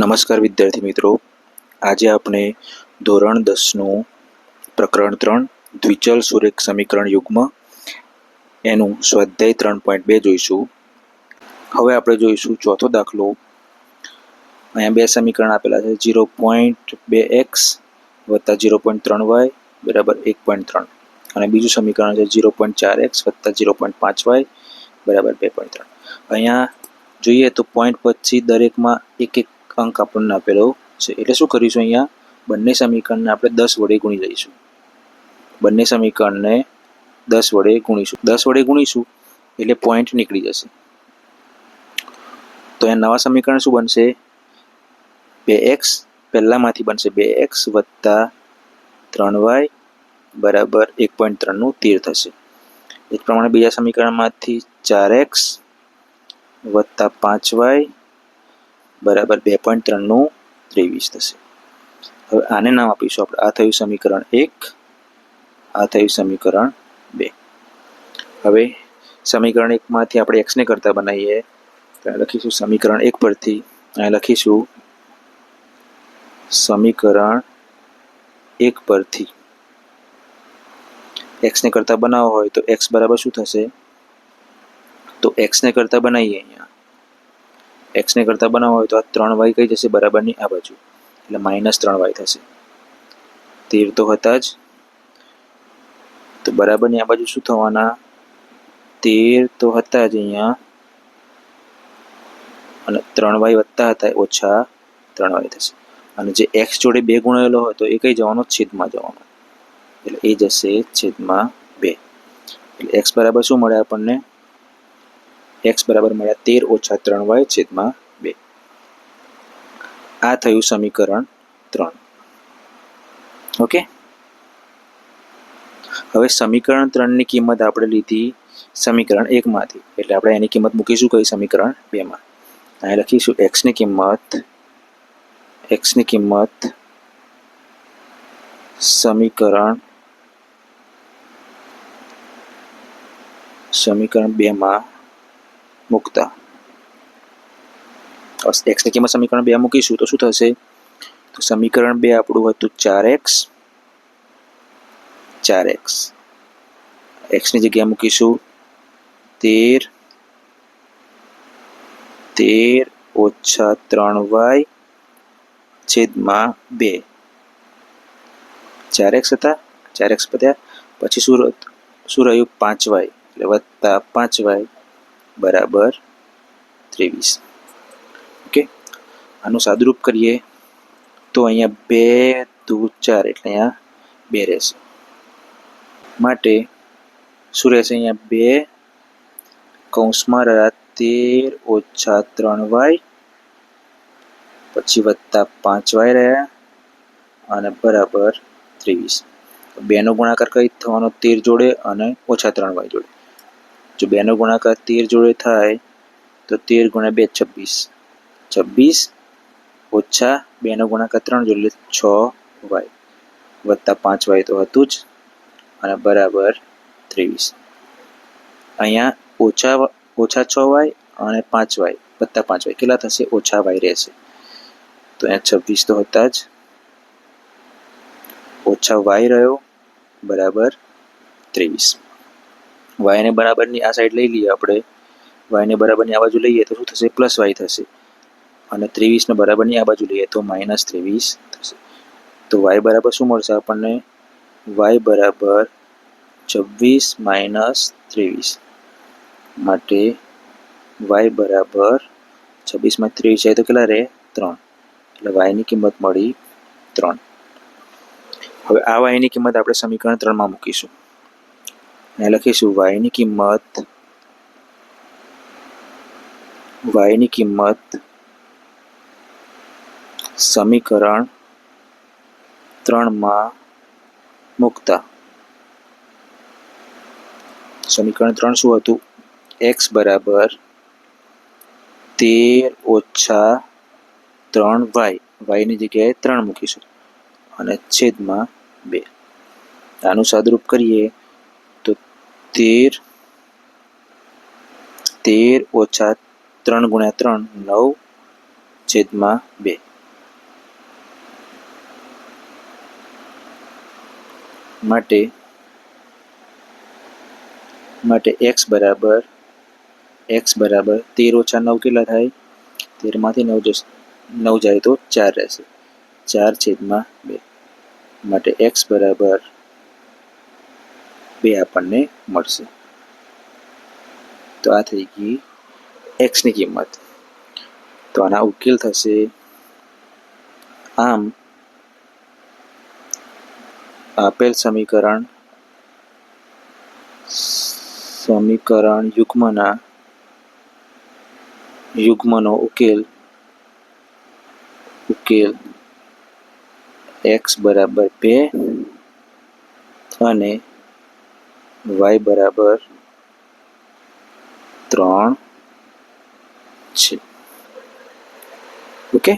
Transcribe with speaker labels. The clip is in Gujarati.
Speaker 1: નમસ્કાર વિદ્યાર્થી મિત્રો. આજે આપણે ધોરણ દસનું પ્રકરણ ત્રણ, દ્વિચલ સુરેખ સમીકરણ યુગ્મ. એનું સ્વાધ્યાય ત્રણ પોઈન્ટ બે જોઈશું. હવે આપણે જોઈશું ચોથો દાખલો. અહીંયા બે સમીકરણ આપેલા છે. જીરો પોઈન્ટ બે એક્સ વત્તા જીરો પોઈન્ટ ત્રણ વાય બરાબર એક પોઈન્ટ ત્રણ. અને બીજું સમીકરણ છે જીરો પોઈન્ટ ચાર એક્સ વત્તા જીરો પોઈન્ટ પાંચ વાય બરાબર બે પોઈન્ટ ત્રણ. અહીંયા જોઈએ તો પોઈન્ટ પછી દરેકમાં એક એક અંક આપણને આપેલો છે. એટલે શું કરીશું અહીંયા? બંને સમીકરણને આપણે દસ વડે ગુણી લઈશું. બંને સમીકરણને દસ વડે ગુણીશું. દસ વડે ગુણીશું એટલે પોઈન્ટ નીકળી જશે. તો અહીંયા નવા સમીકરણ શું બનશે? બે એક્સ પહેલામાંથી બનશે બે એક્સ વત્તા ત્રણ વાય બરાબર એક પોઈન્ટ ત્રણનું તીર થશે. એ પ્રમાણે બીજા સમીકરણમાંથી ચાર એક્સ વત્તા પાંચ વાય બરાબર બે પોઈન્ટ ત્રણનું ત્રેવીસ થશે. હવે આને નામ આપીશું આપણે. આ થયું સમીકરણ એક, આ થયું સમીકરણ બે. હવે સમીકરણ એકમાંથી આપણે એક્સને કરતા બનાવીએ. તો લખીશું સમીકરણ એક પરથી. અહીં લખીશું સમીકરણ એક પરથી. એક્સને કરતા બનાવવો હોય તો એક્સ બરાબર શું થશે? તો એક્સને કરતા બનાવીએ અહીંયા. એક્સને કરતાં બનાવવા હોય તો આ ત્રણ વાય કઈ જશે? બરાબરની આ બાજુ. એટલે માઇનસ ત્રણ વાય થશે. તેર તો હતા જ. તો બરાબરની આ બાજુ શું થવાના? તેર તો હતા જ અહીંયા. અને ત્રણ વાય વધતા હતા, ઓછા ત્રણ વાય થશે. અને જે એક્સ જોડે બે ગુણાયેલો હોય તો એ કઈ જવાનો? છેદમાં જવાનો. એટલે એ જશે છેદમાં બે. એટલે એક્સ બરાબર શું મળે આપણને? એક્સ બરાબર મળ્યા તેર ઓછા ત્રણ વાય છેદમાં બે. આ થયું સમીકરણ ત્રણ. ઓકે? હવે સમીકરણ ત્રણની કિંમત આપણે લીધી સમીકરણ એકમાંથી. એટલે આપણે એની કિંમત મૂકીશું કઈ સમીકરણ બેમાં. અહીં લખીશું એક્સની કિંમત એક્સની કિંમત સમીકરણ સમીકરણ બેમાં મૂકતા. એક્સની કિંમત સમીકરણ બે મૂકીશું, તો શું થશે? તો સમીકરણ બે આપણું હતું ચાર એક્સ ચાર એક્સ એક્સની જગ્યાએ મૂકીશું, તેર તેર ઓછા ત્રણ વાય છેદમાં બે. ચાર એક્સ હતા, ચાર એક્સ પત્યા પછી શું શું રહ્યું? પાંચ વાય એટલે વત્તા પાંચ વાય બરાબર ત્રેવીસ. ઓકે? આનું સાદુરૂપ કરીએ તો અહીંયા બે દુ ચાર એટલે અહીંયા બે રહેશે. માટે શું રહેશે અહીંયા બે કૌંસમાં રહ્યા તેર ઓછા ત્રણ વાય પછી વત્તા પાંચ વાય રહ્યા અને બરાબર ત્રેવીસ. બેનો ગુણાકાર કઈ થવાનો તેર જોડે અને ઓછા ત્રણ વાય જોડે. જો બેનો ગુણાકાર તેર જોડે થાય, તો તેર ગુણ્યા બે, છવ્વીસ. છવ્વીસ ઓછા બેનો ગુણાકાર ત્રણ જોડે છ વાય. વત્તા પાંચ વાય તો હતું જ, અને બરાબર ત્રેવીસ. અહીંયા ઓછા ઓછા છ વાય અને પાંચ વાય, વત્તા પાંચ વાય. કેટલા થશે? ઓછા વાય રહેશે. તો અહીંયા છવ્વીસ તો હતા જ. ઓછા વાય રહ્યો, બરાબર ત્રેવીસ. વાયને બરાબરની આ સાઈડ લઈ લઈએ આપણે. વાયને બરાબરની આ બાજુ લઈએ તો શું થશે? પ્લસ વાય થશે. અને ત્રેવીસને બરાબરની આ બાજુ લઈએ તો માઇનસ ત્રેવીસ થશે. તો વાય બરાબર શું મળશે આપણને? વાય બરાબર છવ્વીસ માઇનસ ત્રેવીસ. માટે વાય બરાબર છવ્વીસમાં ત્રેવીસ જાય તો કેટલા રહે? ત્રણ. એટલે વાયની કિંમત મળી ત્રણ. હવે આ વાયની કિંમત આપણે સમીકરણ ત્રણમાં મૂકીશું. અને લખીશું વાયની કિંમત વાયની કિંમત સમીકરણ ત્રણમાં મૂકતા સમીકરણ ત્રણ શું હતું એક્સ બરાબર તેર ઓછા ત્રણ વાય વાયની જગ્યાએ ત્રણ મૂકીશું અને છેદમાં બે આનું સદરૂપ કરીએ તેર તેર ઓછા ત્રણ ગુણ્યા ત્રણ, નવ છેદમાં બે. માટે માટે એક્સ બરાબર એક્સ બરાબર તેર ઓછા નવ કેટલા થાય? તેરમાંથી નવ જશે, નવ જાય તો ચાર રહેશે. ચાર છેદમાં બે. માટે એક્સ બરાબર બે આપણને મળશે. તો આ થઈ ગઈ એક્સની કિંમત. તો આના ઉકેલ થશે આમ આપેલ સમીકરણ સમીકરણ યુગ્મના યુગ્મનો ઉકેલ ઉકેલ એક્સ બરાબર બે અને વાય બરાબર ત્રણ છે. ઓકે